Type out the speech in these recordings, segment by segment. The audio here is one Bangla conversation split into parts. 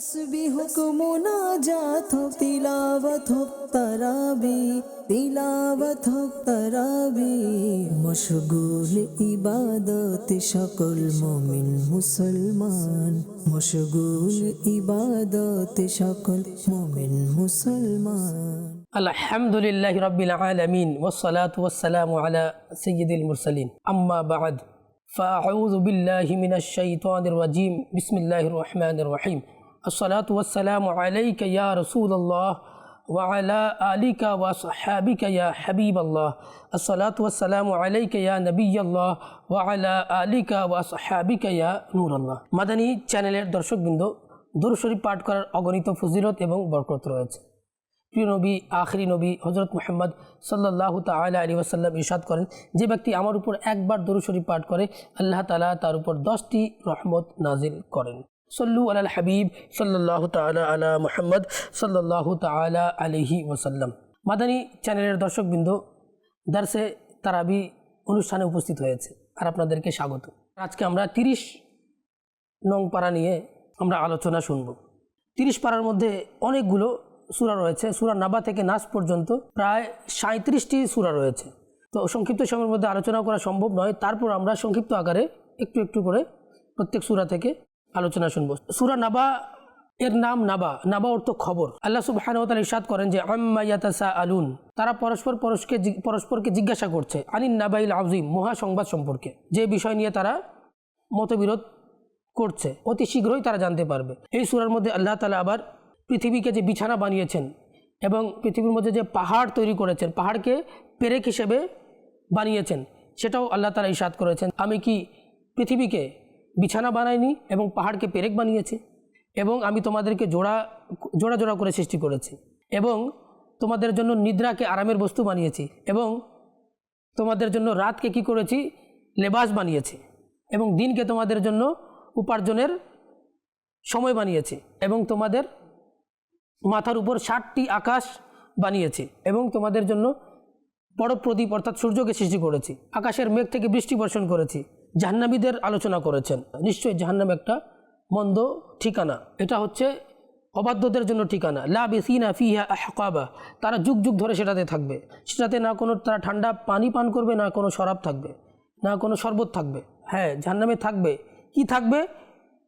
তসবিহ হুকুম মুনাজাত হোক তিলাওয়াত হোক তারাবি তিলাওয়াত হোক তারাবি মশগুল ইবাদত সকল মুমিন মুসলমান মশগুল ইবাদত সকল মুমিন মুসলমান الحمد لله رب العالمين والصلاة والسلام على سيد المرسلين أما بعد فأعوذ بالله من الشيطان الرجيم بسم الله الرحمن الرحيم الصلاة والسلام عليك يا رسول الله وعلى آلك وصحابك يا حبيب الله الصلاة والسلام عليك يا نبي الله وعلى آلك وصحابك يا نور الله মাদানী চ্যানেলের দর্শকবৃন্দ দুরুশরীফ পাঠ করার অগণিত ফজিলত এবং বরকত রয়েছে প্রিয় নবী আখরি নবী হজরত মোহাম্মদ সাল্লাহ তালা আলী ওসাল্লাম ইরশাদ করেন যে ব্যক্তি আমার উপর একবার দরুশরী পাঠ করে আল্লাহ তালা তার উপর দশটি রহমত নাজিল করেন সল্লু আল হাবিব সাল্লাহ তালা আলা মোহাম্মদ সাল্লাহ তালা আলিহি ওসাল্লাম মাদানী চ্যানেলের দর্শকবৃন্দ, দার্সে তারাবি অনুষ্ঠানে উপস্থিত হয়েছে আর আপনাদেরকে স্বাগত। আজকে আমরা তিরিশ নং পাড়া নিয়ে আমরা আলোচনা শুনব। তিরিশ পাড়ার মধ্যে অনেকগুলো সূরা রয়েছে। সূরা নাবা থেকে নাস পর্যন্ত প্রায় সাঁত্রিশটি সূরা রয়েছে। তো সংক্ষিপ্ত সময়ের মধ্যে আলোচনা করা সম্ভব নয়। তারপর আমরা সংক্ষিপ্ত আকারে একটু একটু করে প্রত্যেক সূরা থেকে আলোচনা শুনব। সুরা নাবা এর নাম নাবা। নাবা অর্থ খবর। আল্লাহ সুবহানাহু ইরশাদ করেন যে, আম্মা ইয়াতাসা আলুন তারা পরস্পর পরস্পরকে পরস্পরকে জিজ্ঞাসা করছে, আনিন নাবাইল আউজিম মহা সংবাদ সম্পর্কে। যে বিষয় নিয়ে তারা মতবিরোধ করছে, অতি শীঘ্রই তারা জানতে পারবে। এই সুরার মধ্যে আল্লাহ তালা আবার পৃথিবীকে যে বিছানা বানিয়েছেন এবং পৃথিবীর মধ্যে যে পাহাড় তৈরি করেছেন, পাহাড়কে পেরেক হিসেবে বানিয়েছেন, সেটাও আল্লাহ তালা ইসাদ করেছেন। আমি কি পৃথিবীকে বিছানা বানাইনি এবং পাহাড়কে পেরেক বানিয়েছে এবং আমি তোমাদেরকে জোড়া জোড়া জোড়া করে সৃষ্টি করেছি এবং তোমাদের জন্য নিদ্রাকে আরামের বস্তু বানিয়েছি এবং তোমাদের জন্য রাতকে কি করেছি? লেবাস বানিয়েছি এবং দিনকে তোমাদের জন্য উপার্জনের সময় বানিয়েছি এবং তোমাদের মাথার উপর ষাটটি আকাশ বানিয়েছি এবং তোমাদের জন্য বড় প্রদীপ অর্থাৎ সূর্যকে সৃষ্টি করেছি। আকাশের মেঘ থেকে বৃষ্টি বর্ষণ করেছি। জাহ্নাবীদের আলোচনা করেছেন। নিশ্চয়ই জাহান্নাম একটা মন্দ ঠিকানা। এটা হচ্ছে অবাধ্যদের জন্য ঠিকানা। লা বেসিনা ফিহা আহকাবা। তারা যুগ যুগ ধরে সেটাতে থাকবে। সেটাতে না কোনো, তারা ঠান্ডা পানি পান করবে, না কোনো শরাব থাকবে, না কোনো শরবত থাকবে। হ্যাঁ জাহান্নামে থাকবে। কি থাকবে?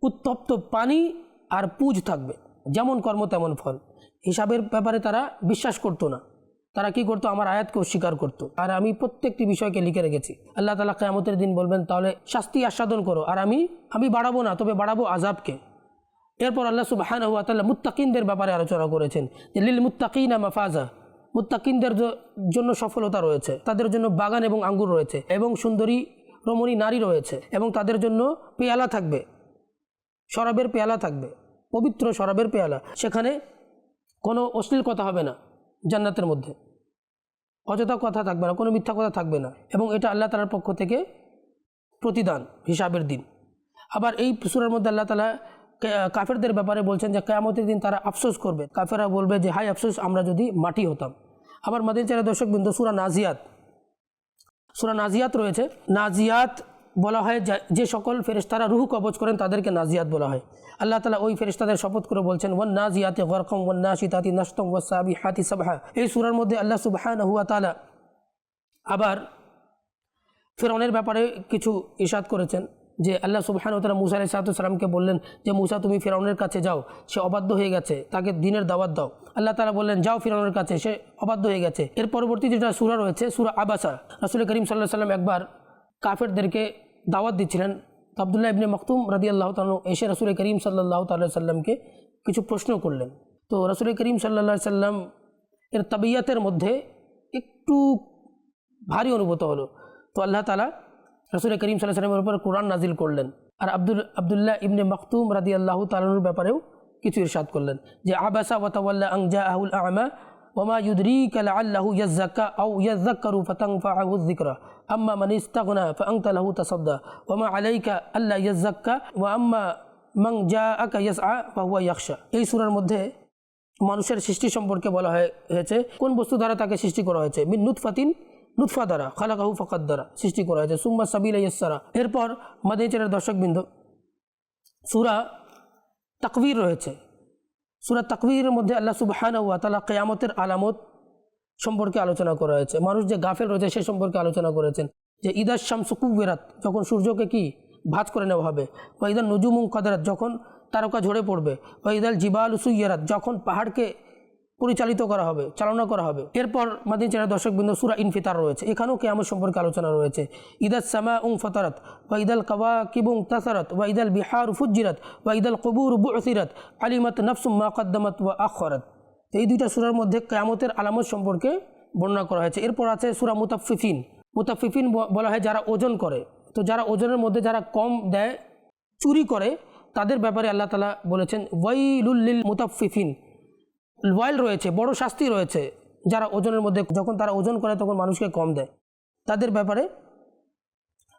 উত্তপ্ত পানি আর পুজ থাকবে। যেমন কর্ম, তেমন ফল। হিসাবের ব্যাপারে তারা বিশ্বাস করতো না। তারা কি করতো? আমার আয়াতকে অস্বীকার করতো। আর আমি প্রত্যেকটি বিষয়কে লিখে রেখেছি। আল্লাহ তালা কেয়ামতের দিন বলবেন, তাহলে শাস্তি আস্বাদন করো। আর আমি আমি বাড়াবো না, তবে বাড়াবো আজাবকে এরপর আল্লাহ সুবাহান হুয়া তাল্লাহ মুত্তাকিনদের ব্যাপারে আলোচনা করেছেন যে, লিল মুত্তাকিনা মাফাজা। মুত্তাকিনদের জন্য সফলতা রয়েছে। তাদের জন্য বাগান এবং আঙ্গুর রয়েছে। এবং সুন্দরী, রমণী নারী রয়েছে। এবং তাদের জন্য পেয়ালা থাকবে। শরাবের পেয়ালা থাকবে। পবিত্র শরাবের পেয়ালা। সেখানে কোনো অশ্লীল কথা হবে না। জান্নাতের মধ্যে। অযথা কথা থাকবে না, কোনো মিথ্যা কথা থাকবে না। এবং এটা আল্লাহ তালার পক্ষ থেকে প্রতিদান, হিসাবের দিন। আবার এই সুরের মধ্যে আল্লাহ তালা কাফেরদের ব্যাপারে বলছেন যে, কেয়ামতের দিন তারা আফসোস করবে। কাফেরা বলবে যে হাই আফসোস, আমরা যদি মাটি হতাম। আবার মাদিন চারা দর্শক বিন্দু সুরা নাজিয়াত। সুরা নাজিয়াত রয়েছে। নাজিয়াত বলা হয়, যে সকল ফেরেশতারা রুহু কবচ করেন তাদেরকে নাজিয়াত বলা হয়। আল্লাহ তালা ওই ফেরেশতাদের শপথ করে বলছেন, ওয়ান নাজিয়াতে গরকম, ওয়ান নাশিতাতি নষ্টম ওয়াসাবি হাতি সাবহা। এই সুরার মধ্যে আল্লাহ সুবহান হুয়া তালা আবার ফেরনের ব্যাপারে কিছু ইশাদ করেছেন, যে আল্লাহ সুবহান তালা মুসা আলাই সালামকে বললেন যে, মুসা, তুমি ফেরাউনের কাছে যাও, সে অবাধ্য হয়ে গেছে, তাকে দিনের দাওয়াত দাও। আল্লাহ তালা বললেন, যাও ফেরাউনের কাছে, সে অবাধ্য হয়ে গেছে। এর পরবর্তী যেটা সুরা রয়েছে, সুরা আবাসা, রাসুল করিম সাল্লাহ সাল্লাম একবার কাফেরদেরকে দাওয়াত দিচ্ছিলেন। আবদুল্লাহ ইবনে মখতুম রাদি আল্লাহ তালু এসে রসুল করিম সাল্লাহ তাল্লাহ সাল্লামকে কিছু প্রশ্ন করলেন। তো রসুল করিম সাল্লাহ সাল্লাম এর তাবিয়াতের মধ্যে একটু ভারী অনুভূত হলো। তো আল্লাহ তালা রসুল করিম সাল্লাহ সাল্লামের উপর কোরআন নাজিল করলেন আর আব্দুল, আবদুল্লাহ ইবনে মখতুম রাদি আল্লাহ তালুর ব্যাপারেও কিছু ইরশাদ করলেন যে, আবাসা ওয়াতাওয়াল্লা আংজা আহুল আমা ওমা ইউদরিক আল্লাহু ইয়াজ্জাক্কা আও ইয়াজ্জাক্কারু ফাতানফাআহু যিকরা আম্মা মান ইস্তাগনা ফাআনতা লাহু তাসাদ্দা ওমা আলাইকা আল্লা ইয়াজ্জাক্কা ওয়া আম্মা মান জাআকা ইয়াসআ ফাহুয়া ইয়াখশা এই সূরার মধ্যে মানুষের সৃষ্টি সম্পর্কে বলা হয়ে- হয়েছে কোন বস্তু দ্বারা তাকে সৃষ্টি করা হয়েছে? মিন নুৎফাতিন নুৎফা দ্বারা, খালাকাহু ফকাত দ্বারা সৃষ্টি করা হয়েছে। সুম্মা সাবিলা ইয়াসারা এরপর মাদিনীচের দর্শকবৃন্দ, সুরা তাকবীর রয়েছে। সুরা তাকবির মধ্যে আল্লাহ সুবহান ওয়া তালা কেয়ামতের আলামত সম্পর্কে আলোচনা করা হয়েছে। মানুষ যে গাফেল রয়েছে সে সম্পর্কে আলোচনা করেছেন। যে ইদার শামসু কুবেরাত যখন সূর্যকে কি? ভাঁজ করে নেওয়া হবে। বা ইদার নজুমুং কদারাত, যখন তারকা ঝরে পড়বে। বা ইদাল জিবাল সুইয়ারাত, যখন পাহাড়কে পরিচালিত করা হবে, চালনা করা হবে। এরপর মাদিন চেনা দর্শক বিন্দু সুরা ইনফিতার রয়েছে। এখানেও কেয়ামত সম্পর্কে আলোচনা রয়েছে। ইদাল সামা উং ফতারত বা ইদাল কাওয়া কিবুং তাসারাত বা ইদাল বিহার ফুজিরাত বা ইদাল কবুর বুসিরাত, আলিমাত নফসুম মা কদ্দামাত ওয়া আখরাত। এই দুইটা সুরার মধ্যে কেয়ামতের আলামত সম্পর্কে বর্ণনা করা হয়েছে। এরপর আছে সুরা মুতাফিফিন মুতাফিফিন ব- বলা হয় যারা ওজন করে। তো যারা ওজনের মধ্যে যারা কম দেয়, চুরি করে, তাদের ব্যাপারে আল্লাহ তালা বলেছেন ওয়াইলুল্লিল মুতাফিফিন ওয়াইল রয়েছে, বড় শাস্তি রয়েছে, যারা ওজনের মধ্যে, যখন তারা ওজন করে তখন মানুষকে কম দেয়। তাদের ব্যাপারে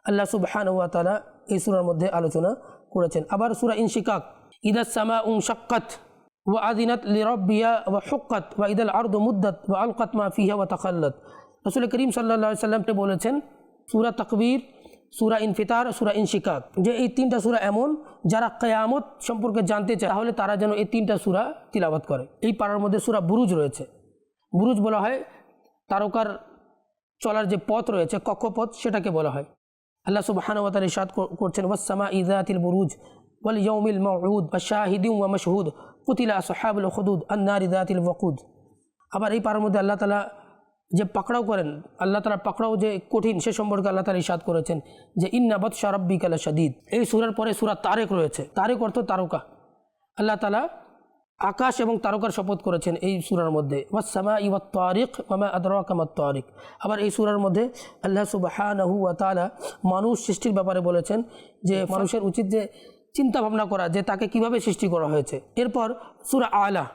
আল্লাহ সুবহান ওয়া তালা এই সুরার মধ্যে আলোচনা করেছেন। আবার সুরা ইনশিকাক ইদাস সামা উং শাক্কাত ওয়া আদিনাত লিরব্বিয়া ওয়া হুক্কাত ওয়া ইদাল আরদু মুদ্দাত ওয়া আলকাত মা ফিহা ওয়া তাকাল্লাত রসুল করিম সাল্লা সাল্লামকে বলেছেন, সুরা তাকবীর সুরা ইনফিতার, সুরা ইনশিকাক যে এই তিনটা সুরা এমন, যারা কেয়ামত সম্পর্কে জানতে চায়, তাহলে তারা যেন এই তিনটা সুরা তিলাবাত করে। এই পাড়ার মধ্যে সুরা বুরুজ রয়েছে। বুরুজ বলা হয় তারকার চলার যে পথ রয়েছে, কক্ষপথ, সেটাকে বলা হয়। আল্লাহ সুবহান ওয়া তাআলা করছেন ওয়াসসামা ইযাতিল বুরুজ ওয়াল ইয়াউমিল মাউউদ ওয়া শাহিদিন ওয়া মাশহুদ। কুতিলা আসহাবুল খুদুদ আন-নারি যাতিল ওয়াকুদ। আবার এই পাড়ার মধ্যে আল্লাহ তালা যে পাকড়াও করেন আল্লাহ তালা পাকড়াও যে কঠিন সে সম্পর্কে আল্লাহ তালা ইরশাদ করেছেন যে ইন্না বৎ শারব্বিকালা শাদিদ এই সুরার পরে সুরা তারেক রয়েছে। তারেক অর্থ তারকা। আল্লাহ তালা আকাশ এবং তারকার শপথ করেছেন এই সুরার মধ্যে। ওয়াসামা ইওয়া তারিক ওয়ামা আদরাকামা তারিক। আবার এই সুরার মধ্যে আল্লাহ সুবাহানহু ওয়া তাআলা মানুষ সৃষ্টির ব্যাপারে বলেছেন যে মানুষের উচিত যে চিন্তা ভাবনা করা যে তাকে কীভাবে সৃষ্টি করা হয়েছে। এরপর সুরা আলা।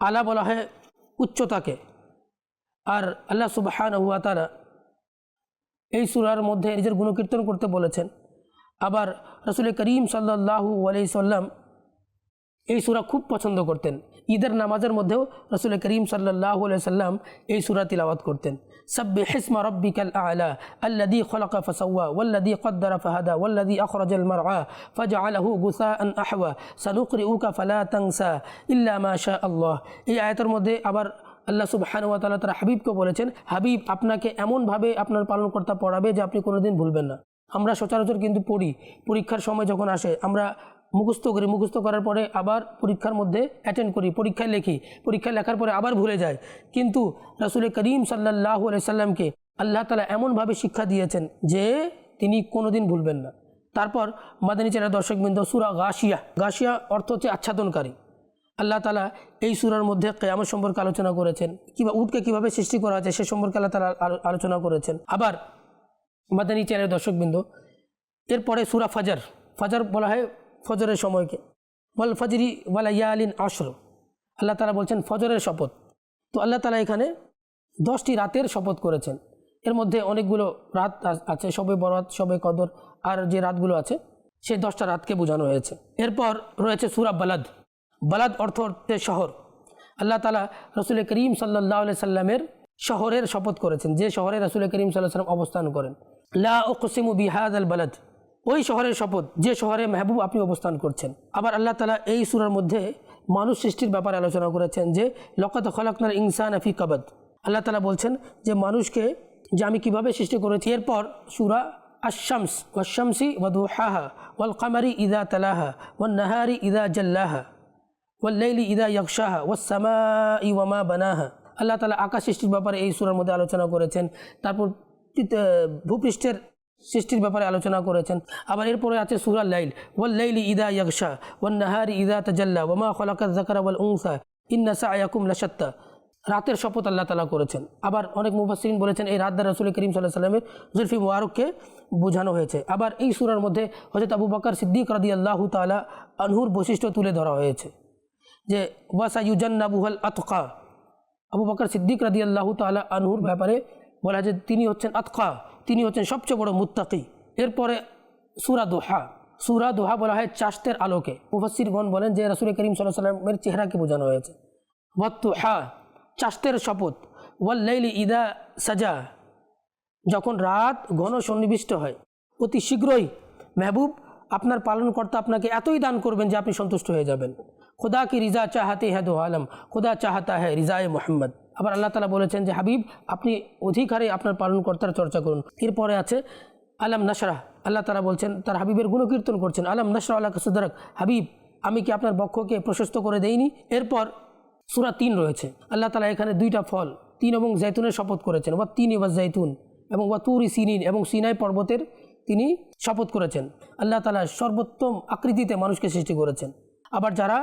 আলা বলা হয় উচ্চতাকে। আর আল্লাহ সুবাহান হুয়া তালা এই সুরার মধ্যে নিজের গুণকীর্তন করতে বলেছেন। আবার রসুল করিম সাল্লাহু আলাই সাল্লাম এই সুরা খুব পছন্দ করতেন। ঈদের নামাজের মধ্যেও রসুল করিম সাল্লাহ সাল্লাম এই সুরা তিলাওয়াত করতেন। সব্বে হিসমা রব্বিকাল আলা আল্লাদি খলক ফসওয়া ওল্লাদি কদ্দর ফাহাদা ওল্লাদি আখরজল মারআ, ফাজআলাহু গুসাআন আহওয়া, সানুকরিউকা ফালা তানসা ইল্লা মা শা আল্লাহ এই আয়াতের মধ্যে আবার আল্লাহ সুবহান ওয়া তাআলা তার হাবিবকে বলেছেন, হাবিব, আপনাকে এমনভাবে আপনার পালনকর্তা পড়াবে যে আপনি কোনোদিন ভুলবেন না। আমরা সচরাচর কিন্তু পড়ি, পরীক্ষার সময় যখন আসে, আমরা মুখস্থ করি, মুখস্থ করার পরে আবার পরীক্ষার মধ্যে অ্যাটেন্ড করি, পরীক্ষায় লিখি, পরীক্ষায় লেখার পরে আবার ভুলে যায় কিন্তু রাসুল করিম সাল্লাহ সাল্লামকে আল্লাহ তালা এমনভাবে শিক্ষা দিয়েছেন যে তিনি কোনোদিন ভুলবেন না। তারপর মাদানী চেনা দর্শকবৃন্দ সুরা গাশিয়া গাশিয়া অর্থ হচ্ছে আচ্ছাদনকারী। আল্লাহ তালা এই সুরার মধ্যে কেয়ামত সম্পর্কে আলোচনা করেছেন। কিংবা উটকে কীভাবে সৃষ্টি করা হয়েছে সে সম্পর্কে আল্লাহ তালা আলোচনা করেছেন। আবার মাদানী চ্যানেলের দর্শকবৃন্দ, এরপরে সুরা ফাজার। ফাজার বলা হয় ফজরের সময়কে। ওয়াল ফজরি ওয়ালা ইয়ালিন আশর। আল্লাহ তালা বলছেন ফজরের শপথ। তো আল্লাহ তালা এখানে দশটি রাতের শপথ করেছেন। এর মধ্যে অনেকগুলো রাত আছে, সবে বরাত সবে কদর, আর যে রাতগুলো আছে, সেই দশটা রাতকে বোঝানো হয়েছে। এরপর রয়েছে সুরা বালাদ। বালাদ অর্থ অর্থে শহর। আল্লাহ তালা রসুল করিম সাল্লাহ সাল্লামের শহরের শপথ করেছেন, যে শহরে রসুল করিম সাল্লাহ সাল্লাম অবস্থান করেন। লা ওকসিমু বিহাদ আল বালাদ। ওই শহরের শপথ, যে শহরে মেহবুব আপনি অবস্থান করছেন। আবার আল্লাহ তালা এই সুরার মধ্যে মানুষ সৃষ্টির ব্যাপারে আলোচনা করেছেন যে লকত খলাকনার ইনসান আফি কাবাদ। আল্লাহ তালা বলছেন যে, মানুষকে যে আমি কীভাবে সৃষ্টি করেছি, এরপর সুরা আশামস ওয়াশামসি ওয়াদু হাহা ওয়াল কামারি ইদা তালাহা, ওয়ান নাহারি ইদা জাল্লাহা। ওয়াল্লাইলি ইদা ইয়াকশাহা ওয়াসমা ওয়ামা বানাহা। আল্লাহ তালা আকাশ সৃষ্টির ব্যাপারে এই সুরার মধ্যে আলোচনা করেছেন, তারপর ভূপৃষ্ঠের সৃষ্টির ব্যাপারে আলোচনা করেছেন। আবার এরপরে আছে সুরা লাইল ওয়াল্লাইলি ইদা ইয়াকশা ওয়ান নাহারি ইদা তাজাল্লা ওয়ামা খলাকা জাকারা ওয়াল উংসা ইন্না সায়াকুম লাশাত্তা। রাতের শপথ আল্লাহ তালা করেছেন। আবার অনেক মুফাসরিন বলেছেন এই রাত দ্বারা রসুল করিম সাল্লাহ সাল্লামের জুলফি মুবারককে বোঝানো হয়েছে। আবার এই সুরার মধ্যে হজরত আবু বকর সিদ্দিক রাদি আল্লাহ তালা আনহুর বৈশিষ্ট্য তুলে ধরা হয়েছে। যে, ওয়াসা ইউজান্নাবুহাল আতকা। আবু বকর সিদ্দিক রাদি আল্লাহ তালা আনহুর ব্যাপারে বলা যে, তিনি হচ্ছেন আতকা, তিনি হচ্ছেন সবচেয়ে বড় মুত্তাকি। এরপরে সুরা দোহা সুরা দোহা বলা হয় চাষতের আলোকে। মুফাসিরগণ বলেন যে, রাসুল করিম সাল্লাহ সাল্লামের চেহারাকে বোঝানো হয়েছে। ওয়াত্তুহা চাষতের শপথ। ওয়াল্লাইলি ইদা সাজা, যখন রাত ঘন সন্নিবিষ্ট হয়, অতি শীঘ্রই মেহবুব, আপনার পালনকর্তা আপনাকে এতই দান করবেন যে আপনি সন্তুষ্ট হয়ে যাবেন। খুদা কি রিজা চাহাতে হ্যাঁ দো আলম? খুদা চাহাতা হ্যাঁ রিজায়ে মোহাম্মদ। আবার আল্লাহ তালা বলেছেন যে, হাবিব, আপনি অধিকারে আপনার পালনকর্তার চর্চা করুন। এরপরে আছে, আলম নাসরাহ আল্লাহ তালা বলছেন, তার হাবিবের গুণকীর্তন করছেন। আলম নাসরা আল্লাহ সুদারক, হাবিব, আমি কি আপনার বক্ষকে প্রশস্ত করে দেইনি? এরপর সুরা তিন রয়েছে। আল্লাহ তালা এখানে দুইটা ফল, তিন এবং জৈতুনের শপথ করেছেন। বা তিন এবার জৈতুন এবং বা তুরি সিনিন এবং সিনাই পর্বতের তিনি শপথ করেছেন। আল্লাহ তালা সর্বোত্তম আকৃতিতে মানুষকে সৃষ্টি করেছেন। আবার যারা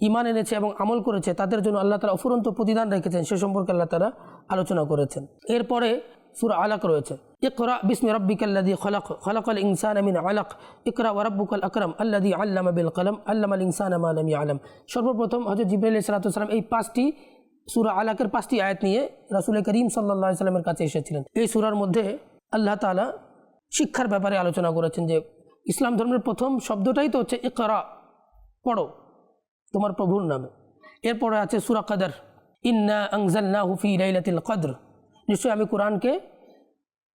ইমান এনেছে এবং আমল করেছে, তাদের জন্য আল্লাহ তালা অফুরন্ত প্রতিদান রেখেছেন। সে সম্পর্কে আল্লাহ তালা আলোচনা করেছেন। এরপরে সুরা আলাক রয়েছে। ইকরা বিসমি রব্বিকাল্লাদি খলাক, খলাকাল ইনসান আমিন আলাক। ইকরা ওয়ারাব্বুকাল আকরাম আল্লাদি আল্লামা বিল কলম আল্লাম আল ইনসান আলাম আলম সর্বপ্রথম হজরত জিব্রাইল সালাতাম এই পাঁচটি সুরা আলাকের পাঁচটি আয়াত নিয়ে রাসুল করিম সাল্লা সাল্লামের কাছে এসেছিলেন। এই সুরার মধ্যে আল্লাহ তালা শিক্ষার ব্যাপারে আলোচনা করেছেন যে, ইসলাম ধর্মের প্রথম শব্দটাই তো হচ্ছে ইকরা, পড়ো। তোমার প্রভুর নামে। এরপরে আছে সুরা কদর। ইন্না আংজাল্লা হুফি লাইলাতিল কদর। নিশ্চয়ই আমি কোরআনকে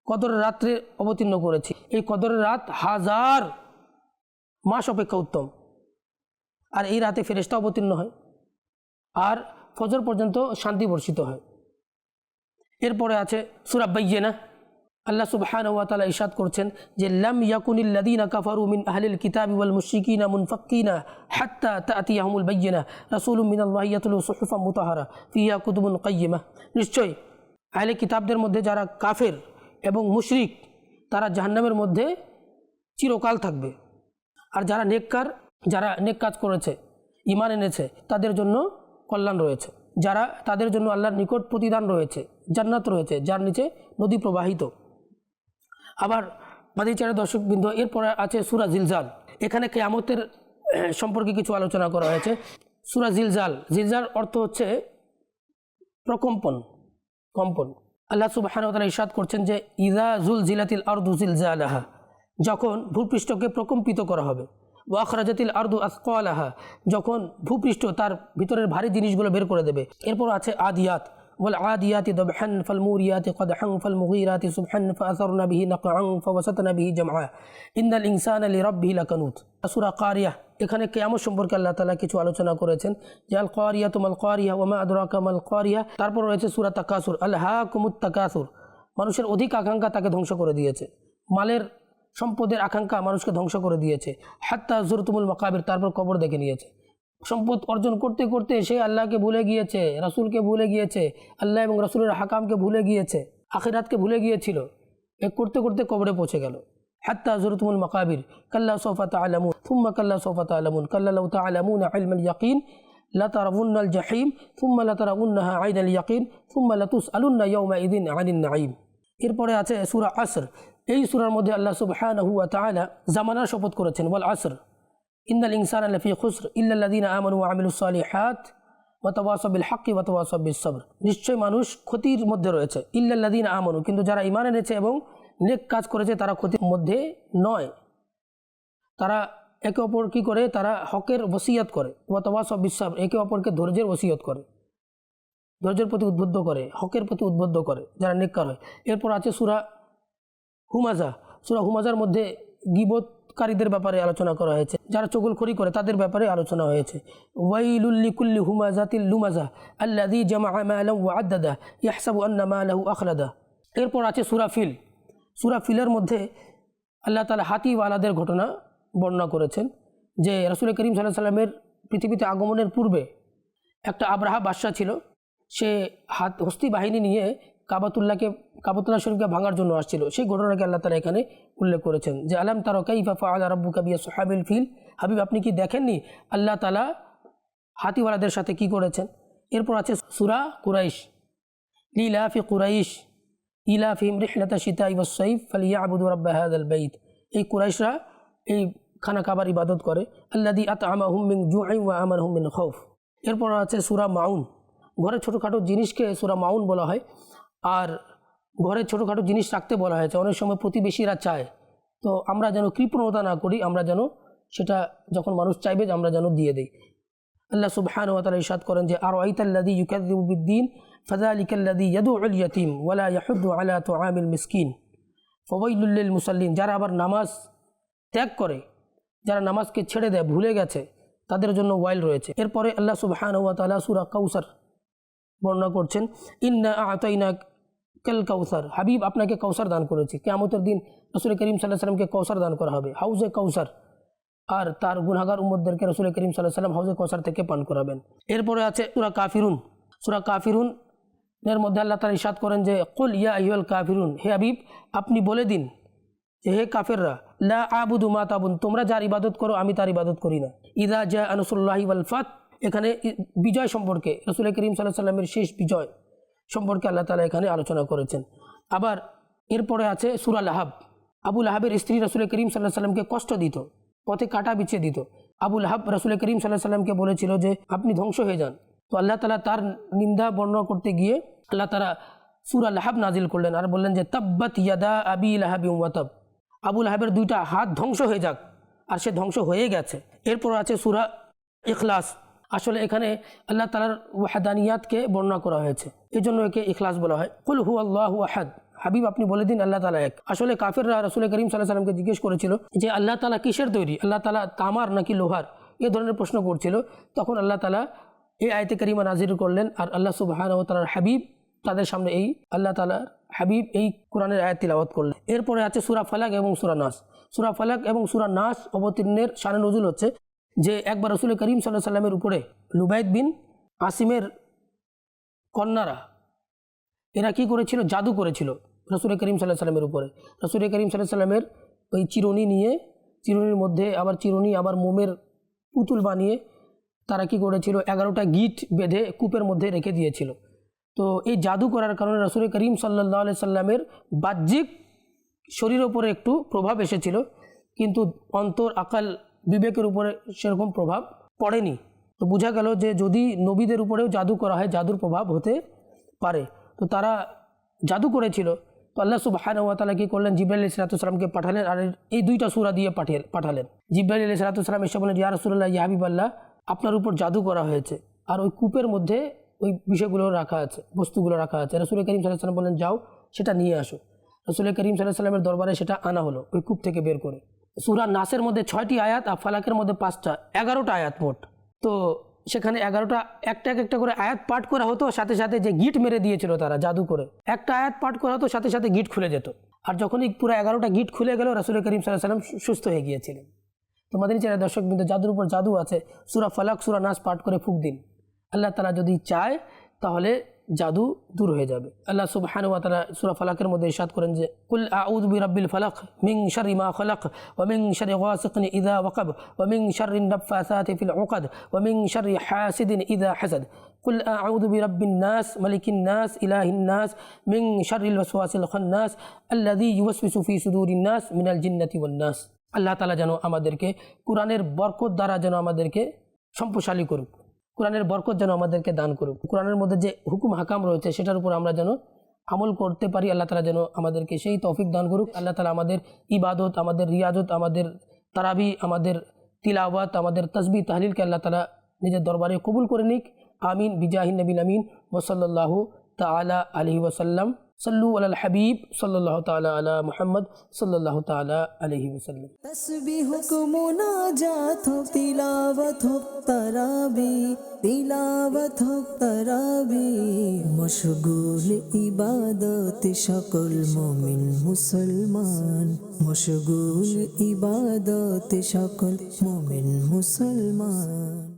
কদর রাত্রে অবতীর্ণ করেছি। এই কদরের রাত হাজার মাস অপেক্ষা উত্তম। আর এই রাতে ফেরেস্তা অবতীর্ণ হয়। আর ফজর পর্যন্ত শান্তি বর্ষিত হয়। এরপরে আছে সুরা বাইয়েনা। আল্লাহ সুবহান ওয়া তাআলা ইরশাদ করছেন যে, লাম ইয়াকুনিল্লাযীনা কাফারু মিন আহলিল কিতাবি ওয়াল মুশরিকিনা মুনফাক্কিনা হাত্তা তাতিয়াহুমুল বায়্যিনা রাসূলুম মিনাল্লাহি ইয়াতলু সুহুফাম মুতাহারা ফিহা কুতুবুন কাইয়্যিমা নিশ্চয় আহলে কিতাবদের মধ্যে যারা কাফের এবং মুশরিক, তারা জাহান্নামের মধ্যে চিরকাল থাকবে। আর যারা নেককার, যারা নেক কাজ করেছে ইমান এনেছে, তাদের জন্য কল্যাণ রয়েছে। যারা তাদের জন্য আল্লাহর নিকট প্রতিদান রয়েছে, জান্নাত রয়েছে, যার নিচে নদী প্রবাহিত। আবার মাদিচারের দর্শকবৃন্দ, এরপরে আছে সুরা জিলজাল। এখানে কেয়ামতের সম্পর্কে কিছু আলোচনা করা হয়েছে। সুরা জিলজাল জিলজাল অর্থ হচ্ছে প্রকম্পন, কম্পন। আল্লাহ সুবাহান তারা ইরশাদ করছেন যে ইদা জুল জিলাতিল আর্দু জিলজালাহা, যখন ভূপৃষ্ঠকে প্রকম্পিত করা হবে। ওয়াখরাজাতিল আর্দু আসকালাহা, যখন ভূপৃষ্ঠ তার ভিতরের ভারী জিনিসগুলো বের করে দেবে। এরপর আছে আদিয়াত والعاديات ضبحا فالموريات قدحا فالمغيرات صبحا فأثرن به نقعا فوسطن به جمعا إن الإنسان لربه لكنوت সূরা কারিয়া এখানে কেয়ামত সম্পর্কে আল্লাহ তাআলা কিছু আলোচনা করেছেন যে আল কারিয়া তুমাল কারিয়া ওমা আদরাকা মাল কারিয়া তারপর রয়েছে সূরা তাকাসুর আল হাকুমুত তাকাসুর মানুষের অধিক আকাঙ্ক্ষা তাকে ধ্বংস করে দিয়েছে মালের সম্পদের আকাঙ্ক্ষা মানুষকে ধ্বংস করে দিয়েছে হাত্তা জুরতুমুল মকাবির তারপর কবর দেখে নিয়েছে সম্পদ অর্জন করতে করতে সে আল্লাহকে ভুলে গিয়েছে রাসূলকে ভুলে গিয়েছে আল্লাহ এবং রাসূলের হাকামকে ভুলে গিয়েছে আখিরাতকে ভুলে গিয়েছিল এ করতে করতে কবরে পৌঁছে গেল হাত্তা জুরতুমুল মকাবির কাল্লা সোফা তালামুন থুম্মা কাল্লা সোফা তালামুন কাল্লা লাউ তালামুন ইলমাল ইয়াকিন لترون الجحيم ثم لترونها عين اليقين ثم لتسألن يومئذ عن النعيم এরপরে আছে সূরা আসর এই সূরার মধ্যে আল্লাহ সুবহানাহু ওয়া তাআলা জামানার শপথ করেছেন ওয়াল আসর ইন্নাল ইনসানা লাফি খুসর ইল্লাল্লাযীনা আমানু ওয়া আমিলুস সালিহাত ওয়া তাওয়াসাউ বিল হাক্কি বিস সবর। নিশ্চয় মানুষ ক্ষতির মধ্যে রয়েছে ইল্লাল্লাযীনা আমানু, কিন্তু যারা ঈমান এনেছে এবং নেক কাজ করেছে তারা ক্ষতির মধ্যে নয়। তারা একে অপর কী করে? তারা হকের ওসিয়ত করে, ওয়া তাওয়াসাউ বিস সবর, একে অপরকে ধৈর্যের ওসিয়ত করে, ধৈর্যের প্রতি উদ্বুদ্ধ করে, হকের প্রতি উদ্বুদ্ধ করে, যারা নেককার হয় এরপর আছে সুরা হুমাজা, সুরা হুমাজার মধ্যে গিবতকারীদের ব্যাপারে আলোচনা করা হয়েছে। যারা চগলখড়ি করে তাদের ব্যাপারে আলোচনা হয়েছে। ওয়াইলুল্লি কুল্লি হুমাজাতিল আল্লাদি জামা আদাদা ইয়াহসাবু আন্না মালাহু আখলাদা। এরপর আছে সুরা ফিল। সুরা ফিলের মধ্যে আল্লাহ তালা হাতিওয়ালাদের ঘটনা বর্ণনা করেছেন, যে রাসুল করিম সাল্লাহ সাল্লামের পৃথিবীতে আগমনের পূর্বে একটা আব্রাহা বাদশাহ ছিল। সে হাত, হস্তি বাহিনী নিয়ে কাবাতুল্লাহকে, কাবাতুল্লাহ শরীফকে ভাঙার জন্য আসছিল। সেই ঘটনাকে আল্লাহ তালা এখানে উল্লেখ করেছেন যে, আলাম তার কাইফা ফাআলা রাব্বুকা বিয়া সোহাবিল ফিল? হাবিব, আপনি কি দেখেননি আল্লাহ তালা হাতিওয়ালাদের সাথে কি করেছেন? এরপর আছে সুরা কুরাইশ। লিলাফি কুরাইশ ইলাফিম রিহলাতা সীতা ইবাসাইফ ফালিয়া আবুদু রাব্বা হাদাল বাইত। এই কুরাইশরা এই খানা কাবার ইবাদত করে। আল্লাদি আত আমা হুমিন জুআই ওয়া আমার হুমিন খৌফ এরপর আছে সুরা মাউন। ঘরে ছোটোখাটো জিনিসকে সুরা মাউন বলা হয়। আর ঘরে ছোটোখাটো জিনিস রাখতে বলা হয়েছে। অনেক সময় প্রতিবেশীরা চায়, তো আমরা যেন কৃপণতা না করি, আমরা যেন সেটা যখন মানুষ চাইবে যে আমরা যেন দিয়ে দিই। আল্লাহ সুবহান ওয়া তাআলা ইরশাদ করেন যে আর আইতাল্লাযী ইউকাযযিবু বিদ্দীন, ফাযালিকাল্লাযী ইয়াদউল ইয়াতীম ওয়া লা ইয়াহুদ্দু আলা তুআমিল মিসকিন। ফাওয়াইলুল লিল মুসাল্লিন, যারা আবার নামাজ ত্যাগ করে, যারা নামাজকে ছেড়ে দেয়, ভুলে গেছে, তাদের জন্য ওয়াইল রয়েছে। এরপরে আল্লাহ সুবহান ওয়া তাআলা সূরা কাউসার বর্ণনা করছেন, ইন্না আতাইনা কাল কাউসার। হাবিব আপনাকে কাউসার দান করেছি। কেয়ামতের দিন রসুল করিম সাল্লাহ সাল্লামকে কাউসার দান করা হবে। হাউজে কাউসার। আর তার গুনাগার উম্মদদেরকে রসুল করিম সাল্লাহ সাল্লাম হাউজে কাউসার থেকে পান করাবেন। এরপরে আছে সুরা কাফিরুন। সুরা কাফিরুন এর মধ্যে আল্লাহ তালা ইসাদ করেন যে, কুল ইয়া আইয়াল কাফিরুন, হে হাবিব, আপনি বলে দিন যে, হে কাফেররা, লা আবুদু মা তাবুন, তোমরা যার ইবাদত করো, আমি তার ইবাদত করি না। ইদা জা আনসুল্লাহি ওয়াল ফাত, এখানে বিজয় সম্পর্কে রসুল করিম সাল্লাহ সাল্লামের শেষ বিজয়। সম্পর্কে আল্লাহ তালা এখানে আলোচনা করেছেন। আবার এরপরে আছে সুরা লাহাব। আবুল আহাবের স্ত্রী রসুল করিম সাল্লাহ সাল্লামকে কষ্ট দিত, পথে কাটা বিছিয়ে দিত। আবুল আহাব রসুল করিম সাল্লাহ সাল্লামকে বলেছিল যে, আপনি ধ্বংস হয়ে যান। তো আল্লাহ তালা তার নিন্দা বর্ণনা করতে গিয়ে আল্লাহ তালা সুরা লাহাব নাজিল করলেন আর বললেন যে, তাব্বাত ইয়াদা আবি লাহাবি ওয়াতাব আবুল আহাবের দুইটা হাত ধ্বংস হয়ে যাক, আর সে ধ্বংস হয়ে গেছে। এরপর আছে সুরা ইখলাস। আসলে এখানে আল্লাহ তালার ওয়াহাদানিয়াতকে বর্ণনা করা হয়েছে। এই জন্য একে ইখলাস বলা হয়। কুল হু আল্লাহ আহাদ। হাবিব, আপনি বলে দিন আল্লাহ তালা এক। আসলে কাফেররা রসুল করিম সাল্লাহ সাল্লামকে জিজ্ঞেস করেছিল যে, আল্লাহ তালা কিসের তৈরি? আল্লাহ তালা তামার নাকি লোহার? এ ধরনের প্রশ্ন করছিল। তখন আল্লাহ তালা এই আয়তে করিমা নাজির করলেন আর আল্লাহ সুবাহান ও তালার হাবিব তাদের সামনে এই আল্লাহ তালার হাবিব এই কোরআনের আয়াত তিলাওয়াত করলেন। এরপরে আছে সুরা ফালাক এবং সুরা নাস। সুরা ফালাক এবং সুরা নাস অবতীর্ণের শানে নজুল হচ্ছে। যে একবার রসুল করিম সাল্লাহ সাল্লামের উপরে লুবাইদ বিন আসিমের কন্যারা, এরা কি করেছিল? জাদু করেছিল রসুল করিম সাল্লাহ সাল্লামের উপরে। রসুল করিম সাল্লাহ সাল্লামের ওই চিরুনি নিয়ে, চিরুনির মধ্যে আবার চিরুনি, আবার মোমের পুতুল বানিয়ে তারা কি করেছিল? এগারোটা গিট বেঁধে কূপের মধ্যে রেখে দিয়েছিল। তো এই জাদু করার কারণে রসুল করিম সাল্লাহ সাল্লামের বাহ্যিক শরীরের ওপরে একটু প্রভাব এসেছিল। কিন্তু অন্তর, আকাল বিবেকের উপরে সেরকম প্রভাব পড়েনি। তো বোঝা গেল যে যদি নবীদের উপরেও জাদু করা হয়, জাদুর প্রভাব হতে পারে। তো তারা জাদু করেছিল। তো আল্লাহ সুবাহান ওয়াতালা কি করলেন? জিব্রাইল ইসলাতামকে পাঠালেন আর এই দুইটা সুরা দিয়ে পাঠিয়ে, পাঠালেন। জিব্রাইল ইসলাতাম এসে বলেন ইয়া রসুল্লাহ ইয়াহাবিব আল্লাহ আপনার উপর জাদু করা হয়েছে। আর ওই কূপের মধ্যে ওই বিষয়গুলো রাখা আছে, বস্তুগুলো রাখা আছে। রসুল করিম সাল্লাহ সাল্লাম বলেন যাও, সেটা নিয়ে আসো। রসুল করিম সাল্লাহ সাল্লামের দরবারে সেটা আনা হলো, ওই কূপ থেকে বের করে। সুরা নাসের মধ্যে ছয়টি আয়াত আর ফালাকের মধ্যে পাঁচটা, এগারোটা আয়াত মোট। তো সেখানে এগারোটা, একটা এক একটা করে আয়াত পাঠ করা হতো, সাথে সাথে যে গিট মেরে দিয়েছিল তারা জাদু করে। একটা আয়াত পাঠ করা হতো, সাথে সাথে গিট খুলে যেত। আর যখনই পুরো এগারোটা গিট খুলে গেল, রসুল করিম সাল্লাহ সাল্লাম সুস্থ হয়ে গিয়েছিলেন। তোমাদের চ্যানেল দর্শক বিন্দু, জাদুর উপর জাদু আছে, সুরা ফালাক, সুরা নাস পাঠ করে ফুক দিন। আল্লাহ তালা যদি চায়, তাহলে জাদু দূর হয়ে যাবে। আল্লাহ সুবহান ওয়া তারা সুরা ফালাকের মধ্যে ইসাদ করেন যে, কুল আউদ বিরাব্বিল ফালাক মিং শারি মা খলাক ওমিং শারি ওয়াসিকনি ইদা ওয়াকাব ওমিং শারিন নাফাসাতি ফিল উকাদ ওমিং শারি হাসিদিন ইদা হাসাদ। কুল আউদ বিরাব্বিন নাস, মালিকিন নাস, ইলাহিন নাস মিং শারিল ওয়াসওয়াসিল খান্নাস, আল্লাযী ইউওয়াসবিসু ফি সুদুরিন নাস মিনাল জিন্নাতি ওয়ান নাস। আল্লাহ তাআলা যেন আমাদেরকে কুরআনের বরকত দ্বারা যেন আমাদেরকে সম্প্রসালী করুক। কোরআনের বরকত যেন আমাদেরকে দান করুক। কোরআনের মধ্যে যে হুকুম, হাকাম রয়েছে, সেটার উপর আমরা যেন আমল করতে পারি, আল্লাহ তালা যেন আমাদেরকে সেই তৌফিক দান করুক। আল্লাহ তালা আমাদের ইবাদত, আমাদের রিয়াজত, আমাদের তারাবি, আমাদের তিলাওয়াত, আমাদের তসবি, তাহলিলকে আল্লাহ তালা নিজের দরবারে কবুল করে নিক। আমিন। বিজাহিন নবীন আমিন। ওসল্লাহ তালা আলহি ওসাল্লাম সাল্লু আল হাবিব সাল্লাহ তালা আলা মুহাম্মদ সাল্লাহ তালা আলহি ওসাল্লাম তসবিহ কো মুনাজাত হোক তিলাওয়াত হোক তারাবি তিলাওয়াত হোক তারাবি মশগুল ইবাদত সকল মুমিন মুসলমান মশগুল ইবাদত সকল মুমিন মুসলমান